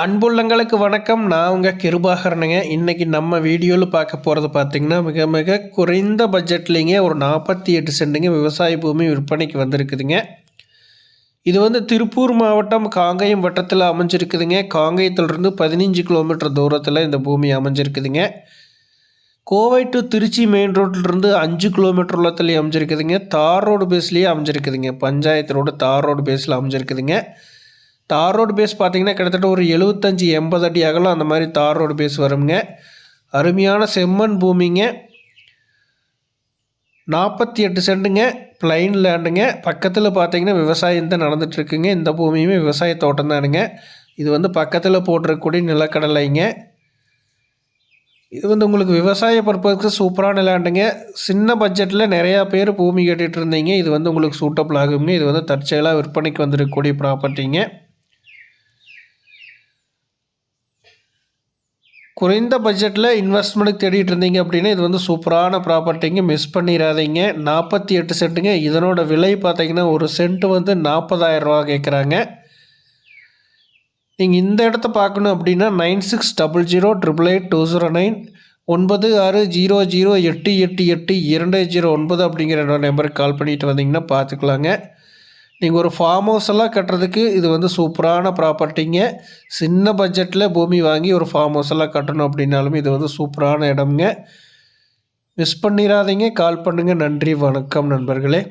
அன்புள்ளங்களுக்கு வணக்கம். நான் உங்கள் கிருபாகரனுங்க. இன்றைக்கி நம்ம வீடியோவில் பார்க்க போகிறது பார்த்திங்கன்னா மிக மிக குறைந்த பட்ஜெட்லேங்க ஒரு நாற்பத்தி எட்டு சென்ட்டுங்க விவசாய பூமி விற்பனைக்கு வந்திருக்குதுங்க. இது வந்து திருப்பூர் மாவட்டம் காங்கயம் வட்டத்தில் அமைஞ்சிருக்குதுங்க. காங்கயத்திலிருந்து பதினஞ்சு கிலோமீட்டர் தூரத்தில் இந்த பூமி அமைஞ்சிருக்குதுங்க. கோவை டு திருச்சி மெயின் ரோட்லேருந்து அஞ்சு கிலோமீட்டர் உள்ளத்துலேயே அமைஞ்சிருக்குதுங்க. தார் ரோடு பேஸ்லேயே அமைஞ்சிருக்குதுங்க. பஞ்சாயத்து ரோடு தார் ரோடு பேஸில் அமைஞ்சிருக்குதுங்க. தார் ரோடு பேஸ் பார்த்தீங்கன்னா கிட்டத்தட்ட ஒரு எழுபத்தஞ்சி எண்பது அடி அகலம் அந்த மாதிரி தார் ரோடு பேஸ் வருங்க அருமையான செம்மண் பூமிங்க. நாற்பத்தி எட்டு சென்ட்டுங்க பிளைன் லேண்டுங்க பக்கத்தில் பார்த்தீங்கன்னா விவசாயம் தான் நடந்துகிட்ருக்குங்க இந்த பூமியுமே விவசாய தோட்டம் தானுங்க. இது வந்து பக்கத்தில் போட்டிருக்கக்கூடிய நிலக்கடலைங்க. இது வந்து உங்களுக்கு விவசாய பர்பஸ்க்கு சூப்பரான லேண்டுங்க சின்ன பட்ஜெட்டில் நிறையா பேர் பூமி கேட்டுகிட்டு இருந்தீங்க. இது வந்து உங்களுக்கு சூட்டபிள் ஆகுங்க. இது வந்து தற்செயலாக விற்பனைக்கு வந்திருக்கக்கூடிய ப்ராப்பர்ட்டிங்க குறைந்த பட்ஜெட்டில் இன்வெஸ்ட்மெண்ட்டுக்கு தேடிட்டு இருந்தீங்க அப்படின்னா இது வந்து சூப்பரான ப்ராப்பர்ட்டிங்க மிஸ் பண்ணிடாதீங்க நாற்பத்தி எட்டு சென்ட்டுங்க இதனோட விலை பார்த்தீங்கன்னா ஒரு சென்ட்டு வந்து நாற்பதாயிரரூவா கேட்குறாங்க. நீங்கள் இந்த இடத்த பார்க்கணும் அப்படின்னா nine six double zero triple eight two zero nine ஒன்பது ஆறு ஜீரோ ஜீரோ எட்டு எட்டு எட்டு இரண்டு ஜீரோ ஒன்பது அப்படிங்கிற நம்பருக்கு கால் பண்ணிட்டு வந்தீங்கன்னா பார்த்துக்கலாங்க. நீங்கள் ஒரு ஃபார்ம் ஹவுஸ் எல்லாம் கட்டுறதுக்கு இது வந்து சூப்பரான ப்ராப்பர்ட்டிங்க சின்ன பட்ஜெட்டில் பூமி வாங்கி ஒரு ஃபார்ம் ஹவுஸ் எல்லாம் கட்டணும் அப்படின்னாலுமே இது வந்து சூப்பரான இடம்ங்க. மிஸ் பண்ணிடாதீங்க கால் பண்ணுங்கள் நன்றி. வணக்கம் நண்பர்களே.